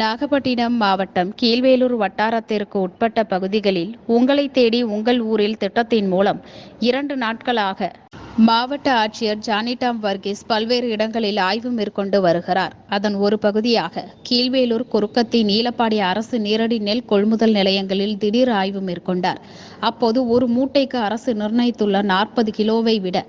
நாகப்பட்டினம் மாவட்டம் கீழ்வேலூர் வட்டாரத்திற்கு உட்பட்ட பகுதிகளில் உங்களை தேடி உங்கள் ஊரில் திட்டத்தின் மூலம் இரண்டு நாட்களாக மாவட்ட ஆட்சியர் ஜானிடாம் வர்கீஸ் பல்வேறு இடங்களில் ஆய்வு மேற்கொண்டு வருகிறார். அதன் ஒரு பகுதியாக கீழ்வேலூர் குறுக்கத்தி நீலப்பாடி அரசு நேரடி நெல் கொள்முதல் நிலையங்களில் திடீர் ஆய்வு மேற்கொண்டார். அப்போது ஒரு மூட்டைக்கு அரசு நிர்ணயித்துள்ள நாற்பது கிலோவை விட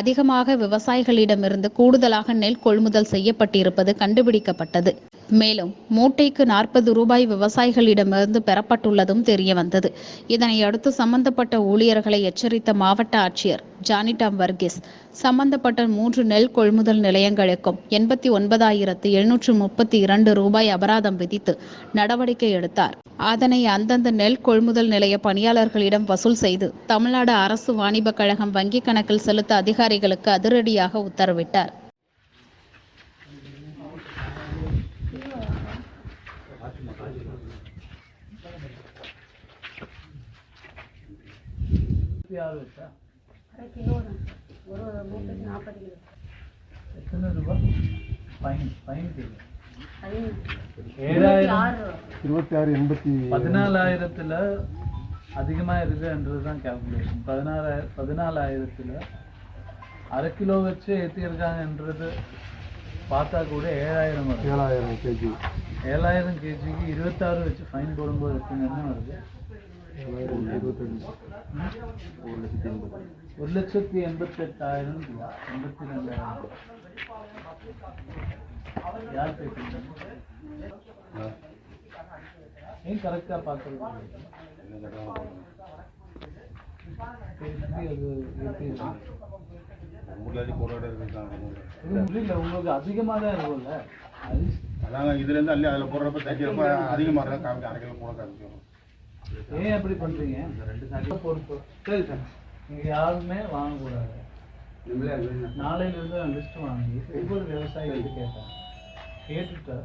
அதிகமாக விவசாயிகளிடமிருந்து கூடுதலாக நெல் கொள்முதல் செய்யப்பட்டிருப்பது கண்டுபிடிக்கப்பட்டது. மேலும் மூட்டைக்கு நாற்பது ரூபாய் விவசாயிகளிடமிருந்து பெறப்பட்டுள்ளதும் தெரியவந்தது. இதனை அடுத்து சம்பந்தப்பட்ட ஊழியர்களை எச்சரித்த மாவட்ட ஆட்சியர் ஜானிடாம் வர்கீஸ் சம்பந்தப்பட்ட மூன்று நெல் கொள்முதல் நிலையங்களுக்கும் எண்பத்தி ஒன்பதாயிரத்து எழுநூற்று முப்பத்தி இரண்டு ரூபாய் அபராதம் விதித்து நடவடிக்கை எடுத்தார். அதனை அந்தந்த நெல் கொள்முதல் நிலைய பணியாளர்களிடம் வசூல் செய்து தமிழ்நாடு அரசு வாணிபக் கழகம் வங்கிக் கணக்கில் செலுத்த அதிகாரிகளுக்கு அதிரடியாக உத்தரவிட்டார். இருபத்தி ஆறு வச்சா அரை கிலோ தான் ஒரு மூட்டைக்கு நாற்பது கிலோ. எத்தனை ரூபா? ஃபைன் ஃபைன் ஏழாயிரம். இருபத்தி ஆறு எண்பத்தி பதினாலாயிரத்துல அதிகமா இருக்குன்றது தான் கேல்குலேஷன் பதினாறாயிரம் பதினாலாயிரத்துல அரை கிலோ வச்சு ஏற்றிருக்காங்கன்றது பார்த்தா கூட ஏழாயிரம் வருது. ஏழாயிரம் கேஜி. ஏழாயிரம் கேஜிக்கு இருபத்தாறு வச்சு ஃபைன் போடும்போது எத்தனை என்ன வருது? ஒரு லட்சத்தி எண்பது ஒரு லட்சத்தி எண்பத்தெட்டாயிரம் எண்பத்தி ரெண்டாயிரம். யார் பேசுறீங்க ஏன் கரெக்டாக பார்க்குறது இருக்காங்க இல்லை உங்களுக்கு அதிகமாக தான் இருக்கும்ல. அதாங்க இதுலேருந்து அள்ளி அதில் போடுறப்ப தைக்கிறப்ப அதிகமாக இருந்தால் காமிக்க அரை கிலோ கூட ஏன் எப்படி பண்றீங்க? ரெண்டு சாரி. பொறுப்பு சரி சார் நீங்க யாருமே வாங்கக்கூடாது நாளையில இருந்து லிஸ்ட் வாங்கி ஒவ்வொரு விவசாயிகிட்ட கேட்டேன். கேட்டுட்டு